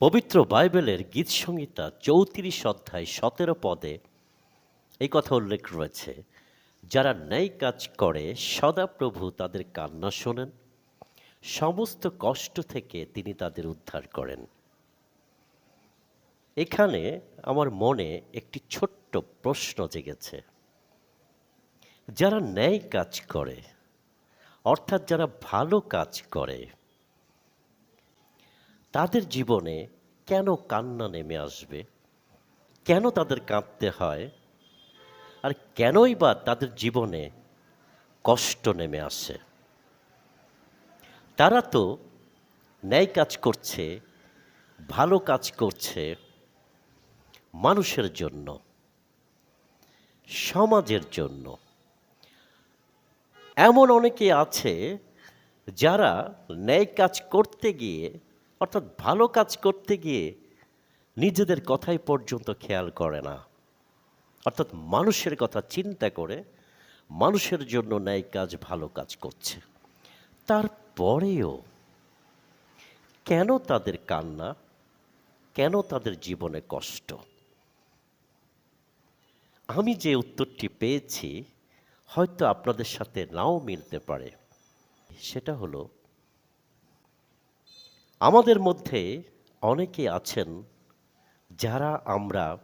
পবিত্র বাইবেলের গীত সংহিতা চৌত্রিশ অধ্যায় সতেরো পদে এই কথা উল্লেখ রয়েছে, যারা ন্যায় কাজ করে সদাপ্রভু তাদের কান্না শোনেন। সমস্ত কষ্ট থেকে তিনি তাদের উদ্ধার করেন। এখানে আমার মনে একটি ছোট্ট প্রশ্ন জেগেছে। যারা ন্যায় কাজ করে, অর্থাৎ যারা ভালো কাজ করে তাদের জীবনে কেন কান্না নেমে আসবে? কেন তাদের কাঁদতে হয়? আর কেনই বা তাদের জীবনে কষ্ট নেমে আসে? তারা তো ন্যায় কাজ করছে, ভালো কাজ করছে মানুষের জন্য, সমাজের জন্য। এমন অনেকে আছে যারা ন্যায় কাজ করতে গিয়ে অর্থাৎ ভালো কাজ করতে গিয়ে নিজেদের কথাই পর্যন্ত খেয়াল করে না। অর্থাৎ মানুষের কথা চিন্তা করে মানুষের জন্য ন্যায় কাজ ভালো কাজ করছে। তারপরেও কেন তাদের কান্না? কেন তাদের জীবনে কষ্ট? আমি যে উত্তরটি পেয়েছি, হয়তো আপনাদের সাথে নাও মিলতে পারে। সেটা হলো আমাদের মধ্যে অনেকে আছেন যারা আমরা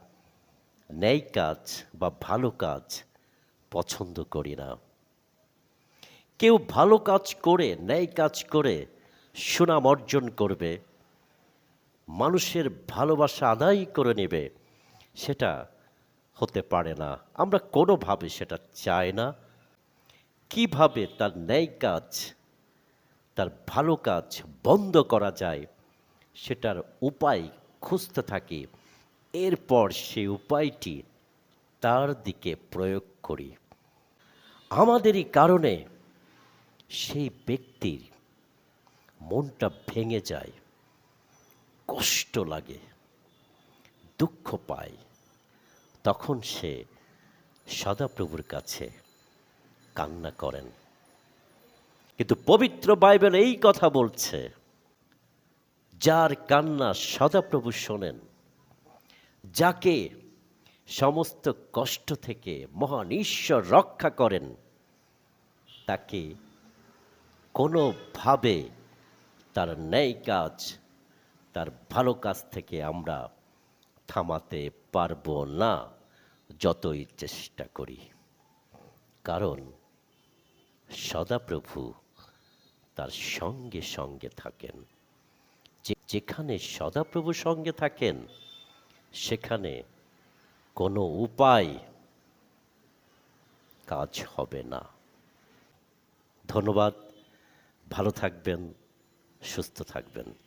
ন্যায় কাজ বা ভালো কাজ পছন্দ করি না। কেউ ভালো কাজ করে, ন্যায় কাজ করে সুনাম অর্জন করবে, মানুষের ভালোবাসা আদায় করে নেবে, সেটা হতে পারে না। আমরা কোনোভাবে সেটা চাই না। কীভাবে তার ন্যায় কাজ তার ভালো কাজ বন্ধ করা যায়, সেটার উপায় খুঁজতে থাকি। এরপর সেই উপায়টি তার দিকে প্রয়োগ করি। আমাদেরই কারণে সেই ব্যক্তির মনটা ভেঙে যায়, কষ্ট লাগে, দুঃখ পায়। তখন সে সদাপ্রভুর কাছে কান্না করেন। কিন্তু পবিত্র বাইবেল এই কথা বলছে, যার কান্না সদাপ্রভু শোনেন, যাকে সমস্ত কষ্ট থেকে মহান ঈশ্বর রক্ষা করেন, তাকে কোনোভাবে তার ন্যায় কাজ, তার ভালো কাজ থেকে আমরা থামাতে পারব না, যতই চেষ্টা করি। কারণ সদাপ্রভু তার সঙ্গে সঙ্গে থাকেন। যেখানে সদাপ্রভু সঙ্গে থাকেন, সেখানে কোনো উপায় কাজ হবে না। ধন্যবাদ, ভালো থাকবেন, সুস্থ থাকবেন।